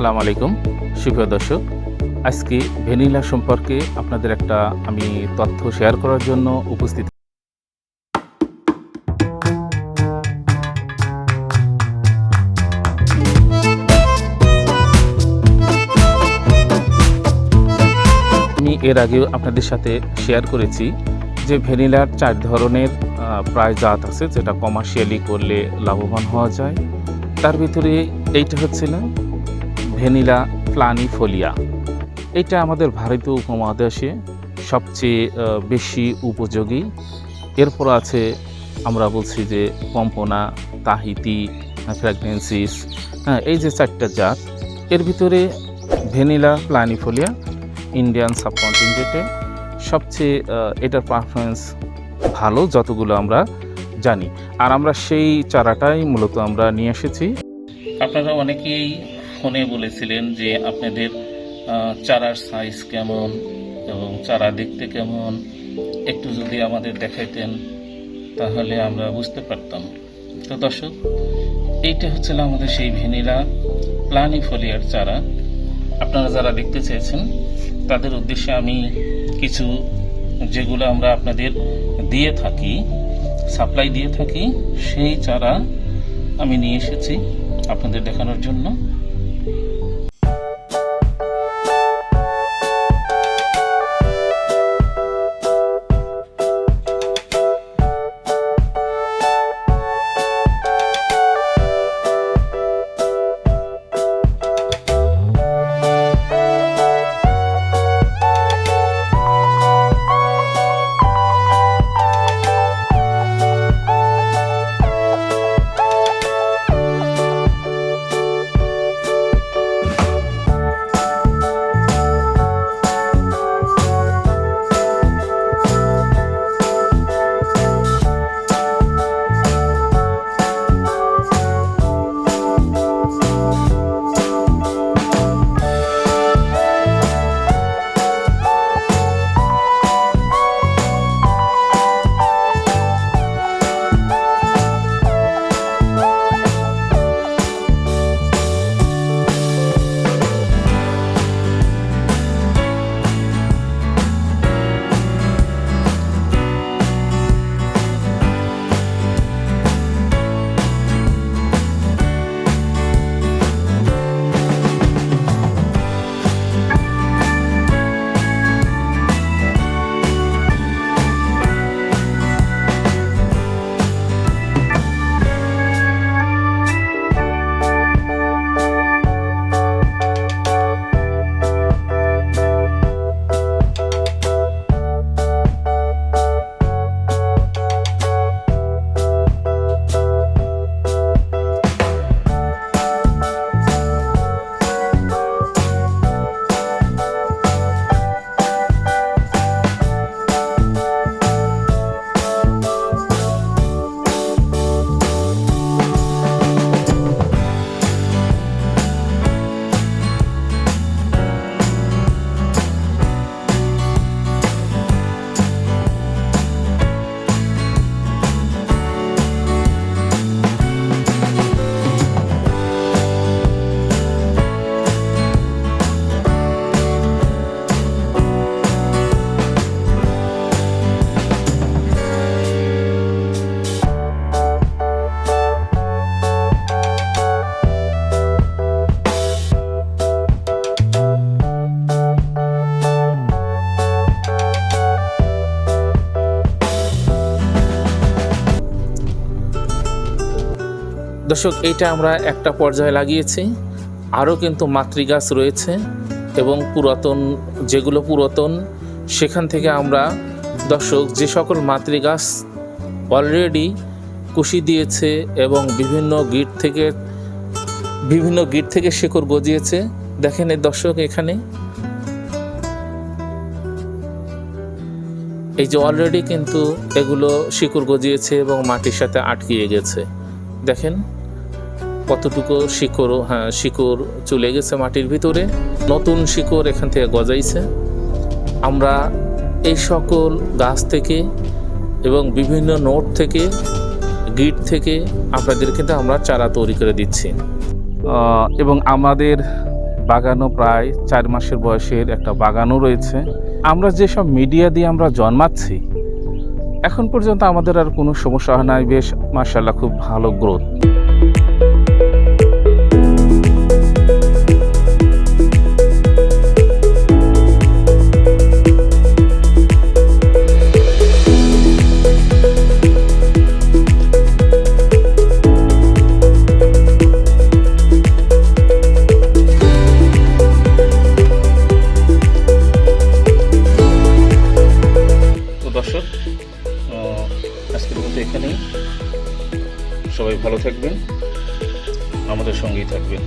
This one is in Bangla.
আসসালামু আলাইকুম। শুভ দর্শক, আজকে ভ্যানিলা সম্পর্কে আপনাদের একটা আমি তথ্য শেয়ার করার জন্য উপস্থিত। আমি এর আগেও আপনাদের সাথে শেয়ার করেছি যে ভ্যানিলার চার ধরনের প্রায় জাত আছে, যেটা কমার্শিয়ালি করলে লাভবান হওয়া যায়। তার ভিতরে এইটা হচ্ছিল ভ্যানিলা প্লানিফোলিয়া এটা আমাদের ভারতীয় উপমহাদেশে সবচেয়ে বেশি উপযোগী। এরপর আছে, আমরা বলছি যে পম্পনা, তাহিতি, ফ্র্যাগনেন্সিস হ্যাঁ এই যে চারটা জাত, এর ভিতরে ভ্যানিলা প্লানিফোলিয়া ইন্ডিয়ান সাবকন্টিনেন্টে সবচেয়ে এটার পারফরমেন্স ভালো যতগুলো আমরা জানি। আর আমরা সেই চারাটাই মূলত আমরা নিয়ে এসেছি। আপনারা অনেকেই ফোনে বলেছিলেন যে আপনাদের চারার সাইজ কেমন এবং চারা দেখতে কেমন? একটু যদি আমাদের দেখাইতেন, তাহলে আমরা বুঝতে পারতাম। তো দর্শক, এইটা হচ্ছিল আমাদের সেই ভ্যানিলা প্লানিফোলিয়ার চারা। আপনারা যারা দেখতে চেয়েছেন, তাদের উদ্দেশ্যে আমি কিছু, যেগুলো আমরা আপনাদের দিয়ে থাকি সাপ্লাই দিয়ে থাকি, সেই চারা আমি নিয়ে এসেছি আপনাদের দেখানোর জন্য। দর্শক, এইটা আমরা একটা পর্যায়ে লাগিয়েছি। আরও কিন্তু মাতৃগাছ রয়েছে এবং পুরাতন, যেগুলো পুরাতন, সেখান থেকে আমরা দর্শক, যে সকল মাতৃগাছ অলরেডি কুশি দিয়েছে এবং বিভিন্ন গিট থেকে, বিভিন্ন গিট থেকে শেকড় গজিয়েছে। দেখেন এই দর্শক এখানে। এই যে অলরেডি কিন্তু এগুলো শিকড় গজিয়েছে এবং মাটির সাথে আটকিয়ে গেছে। দেখেন। কতটুকু শিকড় হ্যাঁ শিকড় চলে গেছে মাটির ভিতরে, নতুন শিকড় এখান থেকে গজাইছে। আমরা এই সকল গাছ থেকে এবং বিভিন্ন নোট থেকে, গিট থেকে আপনাদের কিন্তু আমরা চারা তৈরি করে দিচ্ছি। এবং আমাদের বাগানও প্রায় চার মাসের বয়সের একটা বাগানও রয়েছে। আমরা যেসব মিডিয়া দিয়ে আমরা জন্মাচ্ছি, এখন পর্যন্ত আমাদের আর কোনো সমস্যা হয় নাই। বেশ মার্শাল্লাহ খুব ভালো গ্রোথ সবাই ভালো থাকবেন আমাদের সঙ্গেই থাকবেন।